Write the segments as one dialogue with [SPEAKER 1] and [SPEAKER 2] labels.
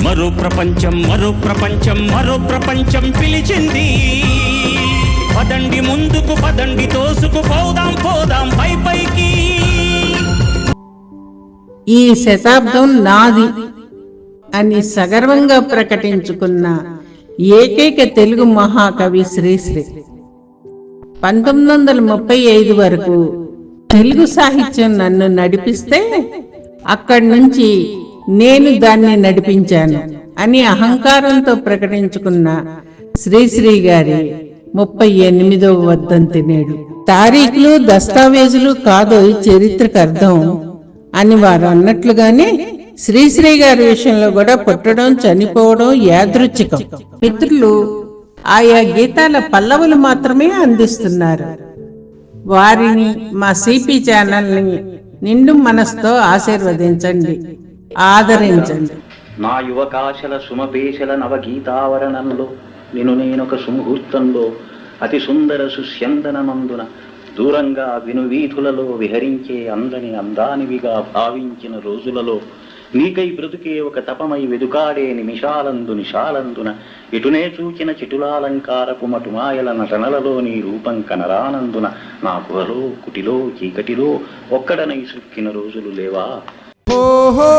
[SPEAKER 1] మరో ప్రపంచం మరో ప్రపంచం మరో ప్రపంచం పిలిచింది. పదండి ముందుకు పదండి తోసుకు పోదాం పోదాం పై పైకి.
[SPEAKER 2] ఈ శతాబ్దం నాది అని సగర్వంగా ప్రకటించుకున్న ఏకైక తెలుగు మహాకవి శ్రీశ్రీ. పంతొమ్మిది వందల ముప్పై ఐదు వరకు తెలుగు సాహిత్యం నన్ను నడిపిస్తే అక్కడి నుంచి నేను దాన్ని నడిపించాను అని అహంకారంతో ప్రకటించుకున్న శ్రీశ్రీ గారి ముప్పై ఎనిమిదవ వద్దంతి నేడు తారీఖులు దస్తావేజులు కాదు చరిత్రకు అర్థం అని వారు అన్నట్లుగానే శ్రీశ్రీ గారి విషయంలో కూడా పుట్టడం చనిపోవడం యాదృచ్ఛికం. మిత్రులు ఆయా గీతాల పల్లవులు మాత్రమే అందిస్తున్నారు. వారిని మా సిపి ఛానల్ని నిండు మనసుతో ఆశీర్వదించండి. ఆదరించండి.
[SPEAKER 3] నా యువకాశల సుమపేశల నవగీతావరణంలో నిన్ను నేనొక సుముహూర్తంలో అతి సుందర సుస్యందనమందున దూరంగా వినువీధులలో విహరించే అందని అందానివిగా భావించిన రోజులలో నీకై బ్రతుకే ఒక తపమై వెదుకాడే నిమిషాలందు నిషాలందున ఇటునే చూచిన చిటులాలంకారపు మటుమాయల నటనలలో నీ రూపం కనరానందున నా గుహలో కుటిలో చీకటిలో ఒక్కడనై సుక్కిన రోజులు లేవా?
[SPEAKER 4] ఓహో!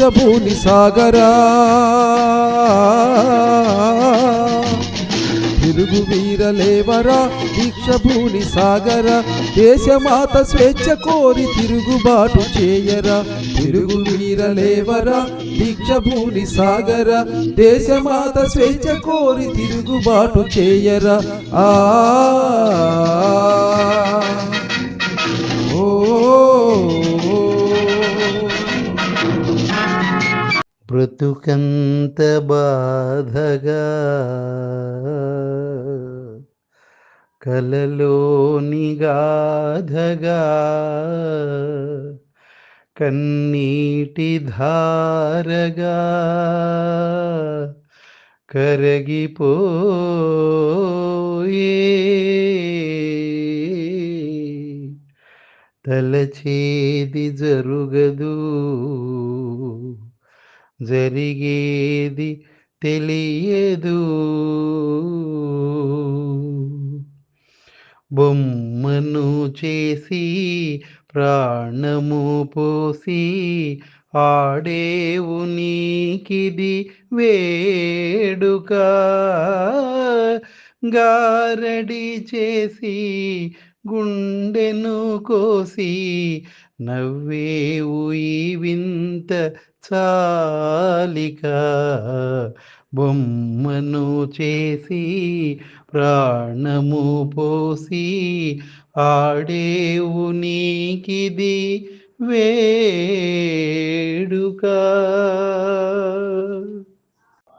[SPEAKER 4] దీక్షభూని సాగరా. తెలుగు వీరలేవరా దీక్షభూని సాగర. దేశమాత స్వేచ్ఛ కోరి తిరుగుబాటు చేయరా. తెలుగు వీరలేవరా దీక్షభూని సాగర. దేశమాత స్వేచ్ఛ కోరి తిరుగుబాటు చేయరా. ఆ
[SPEAKER 5] బ్రతుకంత బాధగా కలలోని గాధగా కన్నీటి ధారగా కరగిపోయే తలచేది జరుగదు. జరిగేది తెలియదు. బొమ్మను చేసి ప్రాణము పోసి ఆడేవు నీకిది వేడుక. గారడి చేసి గుండెను కోసి నవ్వేవు ఈ వింత చాలిక బొమ్మను చేసి ప్రాణము పోసి ఆడేవు నీకిది వేడుక.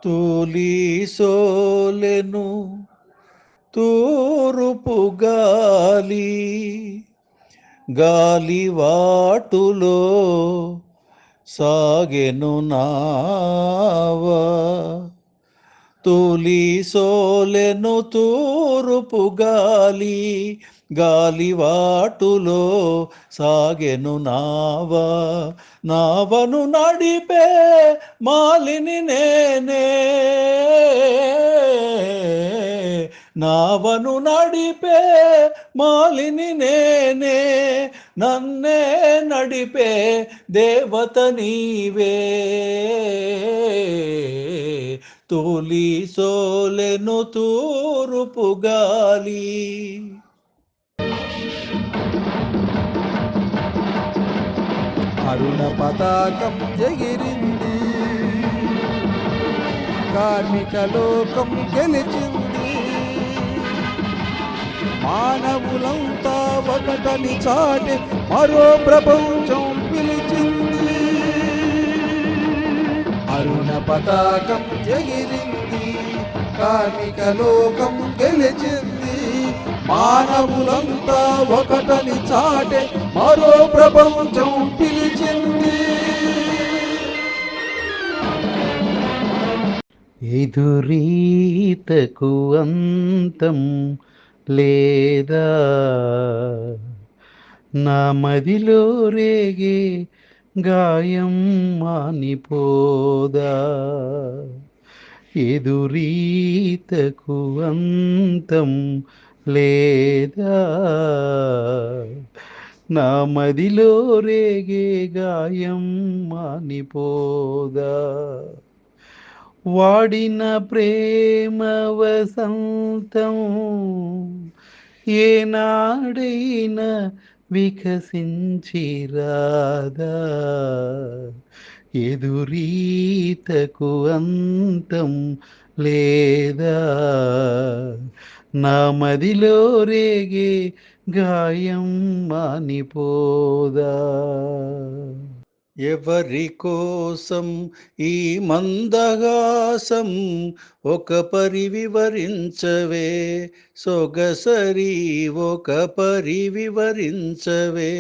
[SPEAKER 5] తూలి సోలెను తూరుపు గాలి గాలి వాటులో సాగెను నావా తొలి సోలెను తూరుపు గాలి గాలి వాటులో సాగెను నావా. నావను నడిపే మాలిని నేనే నావను నడిపే మాలిని నేనే నన్నే నడిపే దేవత నీవే. తొలి సోలెను తూరుపు గాలి.
[SPEAKER 4] అరుణ పతాకం జగిరింది కార్మిక లోకం గెలిచింది. మానవులంతా ఒకటని చాటి మరో ప్రపంచం పిలిచింది అరుణ పతాకం ఎగిరింది కార్మిక లోకం గెలిచింది. మానవులంతా ఒకటని చాటే మరో ప్రపంచం పిలిచింది
[SPEAKER 6] ఎదురీతకు అంతం లేదా? నా మదిలో రేగే గాయం మానిపోదా? ఎదురీతకు అంతం లేదా? నా మదిలో రేగే గాయం మానిపోదా? వాడిన ప్రేమ వసంతం ఏనాడైనా వికసించి రాదా? ఎదురీతకు అంతం లేదా? నా మదిలో రేగే గాయం మానిపోదా? ఎవరి కోసం ఈ మందహాసం ఒక పరి వివరించవే? సొగసరి ఒక పరి వివరించవే?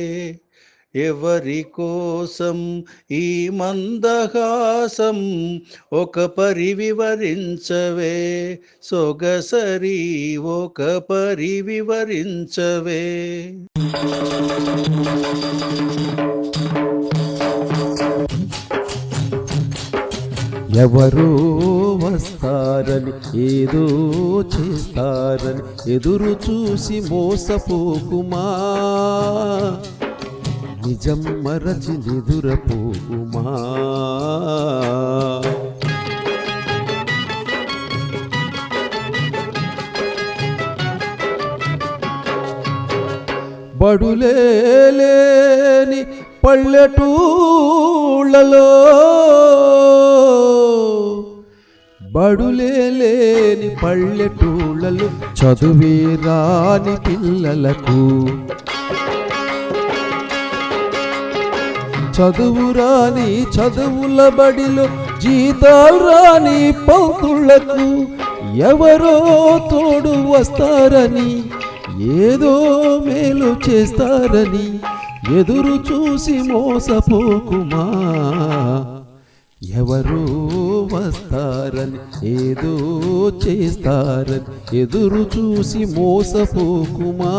[SPEAKER 6] ఎవరి కోసం ఈ మందహాసం ఒక పరి వివరించవే? సొగసరి ఒక పరి వివరించవే?
[SPEAKER 4] ఎవరో వస్తారని ఏదో చేస్తారని ఎదురు చూసి మోసపోకుమా? నిజం మరచి నిదురపోకుమా? బడులేని పల్లెటూళ్ళలో బడులేని పల్లెటూళ్ళలు చదువే రాని పిల్లలకు. చదువు రాని చదువుల బడిలో జీతాలు రాని పౌతులకు ఎవరో తోడు వస్తారని ఏదో మేలు చేస్తారని ఎదురు చూసి మోసపోకుమా? ఎవరో వస్తారని ఏదో చేస్తారని ఎదురు చూసి మోసపోకుమా?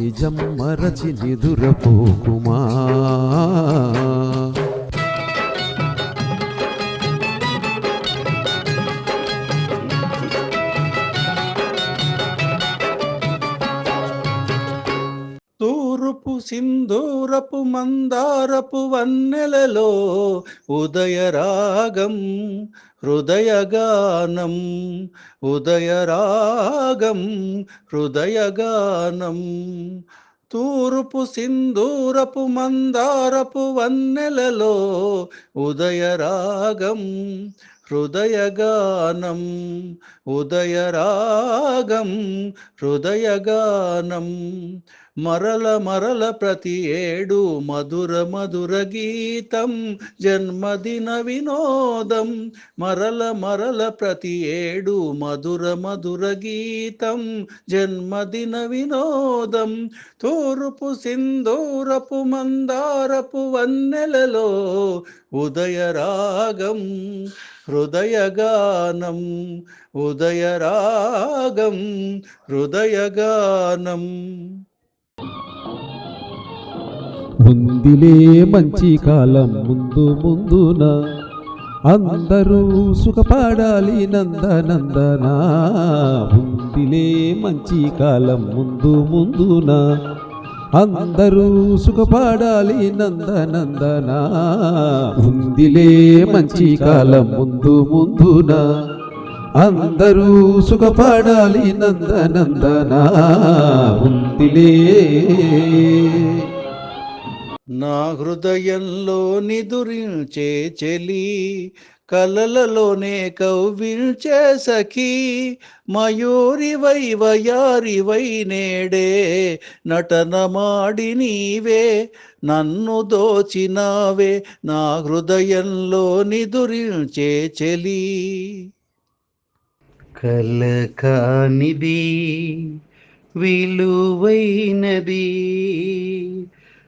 [SPEAKER 4] నిజం మరచి నిదురపోకుమా?
[SPEAKER 5] తూరుపు సింధూరపు మందారపు వన్నెలలో ఉదయరాగం హృదయగానం ఉదయరాగం హృదయగానం. తూర్పు సింధూరపు మందారపు వన్నెలలో ఉదయరాగం హృదయగానం ఉదయరాగం హృదయగానం. మరల మరల ప్రతి ఏడు మధుర మధుర గీతం జన్మదిన వినోదం. మరల మరల ప్రతి ఏడు మధుర మధుర గీతం జన్మదిన వినోదం. తూర్పు సింధూరపు మందారపు వన్నెలలో ఉదయరాగం హృదయగానం ఉదయరాగం హృదయగానం
[SPEAKER 4] ఉందిలే మంచి కాలం ముందు ముందున అందరూ సుఖపడాలి నందనందన. ఉందిలే మంచి కాలం ముందు ముందున అందరూ సుఖపడాలి నందనందన. ఉందిలే మంచి కాలం ముందు ముందున అందరూ సుఖపడాలి నందనందన. ఉందిలే
[SPEAKER 5] నా హృదయంలో నిదురించే చెలి
[SPEAKER 6] కలలలోనే కవ్వించే సఖీ మయూరివై వయారివై నేడే నటనమాడి నీవే నన్ను దోచినావే నా హృదయంలో నిదురించే చెలి. కలకానిది విలువైనది